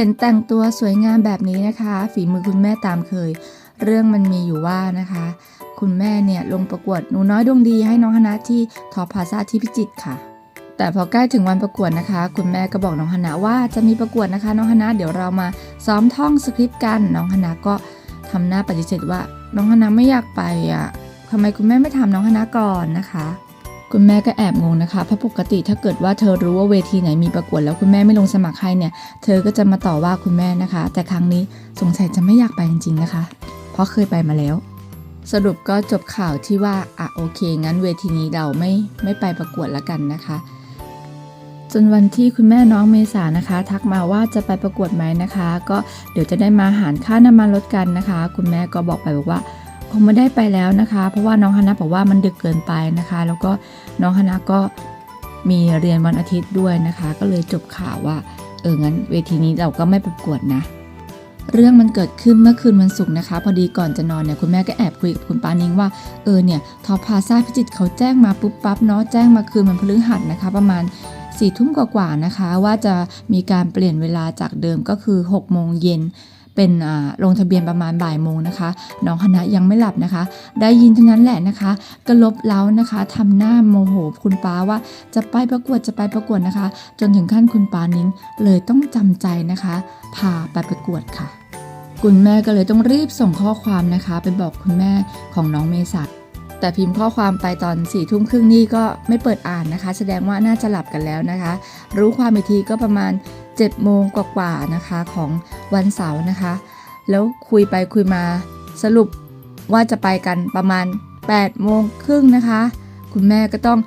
ห็นแต่งตัวสวยงามแบบนี้นะคะ ฝีมือคุณแม่ตามเคย เรื่องมันมีอยู่ว่านะคะ คุณแม่เนี่ยลงประกวดหนูน้อยดวงดีให้น้องฮนะที่ทอพาซาที่พิจิตรค่ะ แต่พอใกล้ถึงวันประกวดนะคะ คุณแม่ก็บอกน้องฮนะว่าจะมีประกวดนะคะน้องฮนะเดี๋ยวเรามาซ้อมท่องสคริปต์กันน้องฮนะก็ทำหน้าปฏิเสธว่า น้องฮนะไม่อยากไปอะทำไมคุณแม่ไม่ถามน้องฮนะก่อนนะคะ คุณแม่ก็แอบงงนะคะ เพราะปกติถ้าเกิดว่าเธอรู้ว่าเวทีไหนมีประกวดแล้วคุณแม่ไม่ลงสมัครให้เนี่ย เธอก็จะมาต่อว่าคุณแม่นะคะ แต่ครั้งนี้สงสัยจะไม่อยากไปจริงๆนะคะ เพราะเคยไปมาแล้ว สรุปก็จบข่าวที่ว่าอะโอเค งั้นเวทีนี้เราไม่ไม่ไปประกวดแล้วกันนะคะ จนวันที่คุณแม่น้องเมษานะคะ ทักมาว่าจะไปประกวดไหมนะคะ ก็เดี๋ยวจะได้มาหารค่าน้ำมันลดกันนะคะ คุณแม่ก็บอกไปบอกว่า คงไม่ได้ไปแล้วนะคะ เพราะว่าน้องฮานะบอกว่ามันดึกเกินไปนะคะ แล้วก็น้องฮานะก็มีเรียนวันอาทิตย์ด้วยนะคะ ก็เลยจบข่าวว่าเอองั้นเวทีนี้เราก็ไม่ประกวดนะ เรื่องมันเกิดขึ้นเมื่อคืนวันศุกร์นะคะ พอดีก่อนจะนอนเนี่ยคุณแม่ก็แอบคุยกับคุณปานิงว่าเออเนี่ยทอพาซาพิจิตเขาแจ้งมาปุ๊บปั๊บเนาะแจ้งมาคืนมันพฤหัสนะคะ ประมาณ4ี่ทุ่มกว่าๆนะคะ ว่าจะมีการเปลี่ยนเวลาจากเดิมก็คือ6กโมงเย็น เป็นลงทะเบียนประมาณบ่ายโมงนะคะ น้องคณะยังไม่หลับนะคะ ได้ยินเท่านั้นแหละนะคะ ก็ลบเล้านะคะทำหน้าโมโหคุณป้าว่าจะไปประกวดจะไปประกวดนะคะ จนถึงขั้นคุณป้านิ้งเลยต้องจำใจนะคะ พาไปประกวดค่ะ คุณแม่ก็เลยต้องรีบส่งข้อความนะคะ ไปบอกคุณแม่ของน้องเมษาแต่พิมพ์ข้อความไปตอนสี่ทุ่มครึ่งนี่ก็ไม่เปิดอ่านนะคะ แสดงว่าน่าจะหลับกันแล้วนะคะ รู้ความอีกทีก็ประมาณ7จ็ดโมงกว่าๆนะคะของ วันเสาร์นะคะ แล้วคุยไปคุยมาสรุปว่าจะไปกันประมาณ8โมงครึ่งนะคะ คุณแม่ก็ต้อง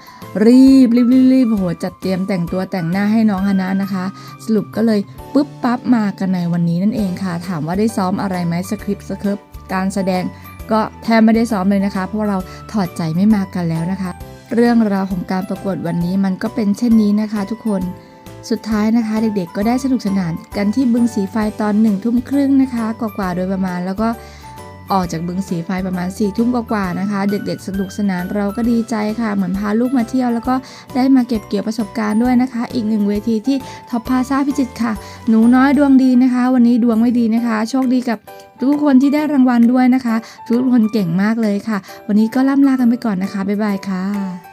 รีบรีบรีบรีบโอ้โหจัดเตรียมแต่งตัวแต่งหน้าให้น้องฮานะนะคะ สรุปก็เลยปุ๊บปั๊บมากันในวันนี้นั่นเองค่ะ ถามว่าได้ซ้อมอะไรไหมสคริปต์สคริปต์การแสดงก็แทบไม่ได้ซ้อมเลยนะคะ เพราะเราถอดใจไม่มากันแล้วนะคะ เรื่องราวของการประกวดวันนี้มันก็เป็นเช่นนี้นะคะ ทุกคน สุดท้ายนะคะ เด็กๆ ก็ได้สนุกสนานกันที่บึงสีไฟตอนหนึ่งทุ่มครึ่งนะคะ กว่าๆ โดยประมาณแล้วก็ออกจากบึงสีไฟประมาณ4ี่ทุ่มกว่าๆนะคะ เด็กๆ สนุกสนานเราก็ดีใจค่ะ เหมือนพาลูกมาเที่ยว แล้วก็ได้มาเก็บเกี่ยวประสบการณ์ด้วยนะคะ อีกหนึ่งเวทีที่ท็อปพาซาพิจิตค่ะ หนูน้อยดวงดีนะคะ วันนี้ดวงไม่ดีนะคะ โชคดีกับทุกคนที่ได้รางวัลด้วยนะคะ ทุกคนเก่งมากเลยค่ะ วันนี้ก็ล่ำลากันไปก่อนนะคะบ๊ายบายค่ะ